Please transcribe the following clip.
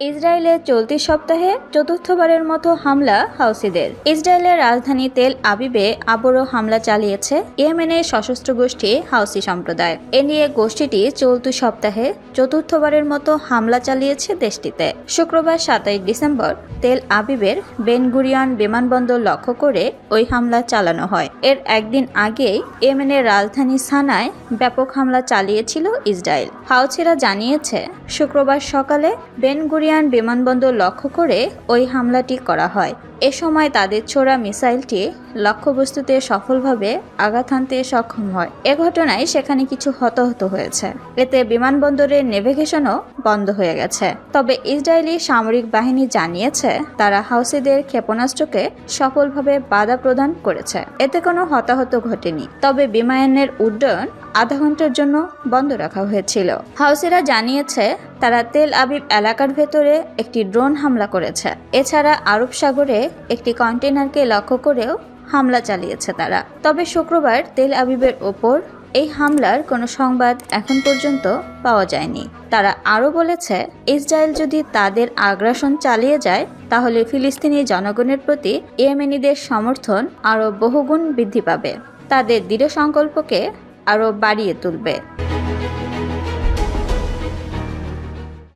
ইসরায়েলে চলতি সপ্তাহে চতুর্থবারের মতো হামলা হাউসিদের। ইসরায়েলের রাজধানী তেল আবিবে আবারও হামলা চালিয়েছে ইয়েমেনের সশস্ত্র গোষ্ঠী হাউসি সম্প্রদায়। এ নিয়ে গোষ্ঠীটি চলতি সপ্তাহে চতুর্থবারের মতো হামলা চালিয়েছে দেশটিতে। শুক্রবার সাতাইশ ডিসেম্বর তেল আবিবের বেনগুরিয়ান বিমানবন্দর লক্ষ্য করে ওই হামলা চালানো হয়। এর একদিন আগেই ইয়েমেনের রাজধানী সানায় ব্যাপক হামলা চালিয়েছিল ইসরায়েল। হাউসিরা জানিয়েছে, শুক্রবার সকালে বেনগুরিয়ান বিমানবন্দর লক্ষ্য করে ওই হামলাটি করা হয়। এ সময় তাদের ছোড়া মিসাইলটি লক্ষ্যবস্তুতে সফলভাবে আঘাত হানতে সক্ষম হয়। এ ঘটনায় সেখানে কিছু হতাহত হয়েছে। এতে বিমানবন্দরের নেভিগেশনও বন্ধ হয়ে গেছে। তবে ইসরায়েলি সামরিক বাহিনী জানিয়েছে, তারা হাউসিদের ক্ষেপণাস্ত্রকে সফলভাবে বাধা প্রদান করেছে। এতে কোনো হতাহত ঘটেনি। তবে বিমানের উড্ডয়ন আধা ঘণ্টার জন্য বন্ধ রাখা হয়েছিল। হাউসেরা জানিয়েছে, তারা তেল আবিব এলাকার ভেতরে একটি ড্রোন হামলা করেছে। এছাড়া আরব সাগরে একটি কন্টেনারকে লক্ষ্য করেও হামলা চালিয়েছে তারা। তবে শুক্রবার তেল আবিবের ওপর এই হামলার কোনো সংবাদ এখন পর্যন্ত পাওয়া যায়নি। তারা আরও বলেছে, ইসরায়েল যদি তাদের আগ্রাসন চালিয়ে যায়, তাহলে ফিলিস্তিনি জনগণের প্রতি ইয়েমেনিদের সমর্থন আরও বহুগুণ বৃদ্ধি পাবে। তাদের দৃঢ় সংকল্পকে আরও বাড়িয়ে তুলবে।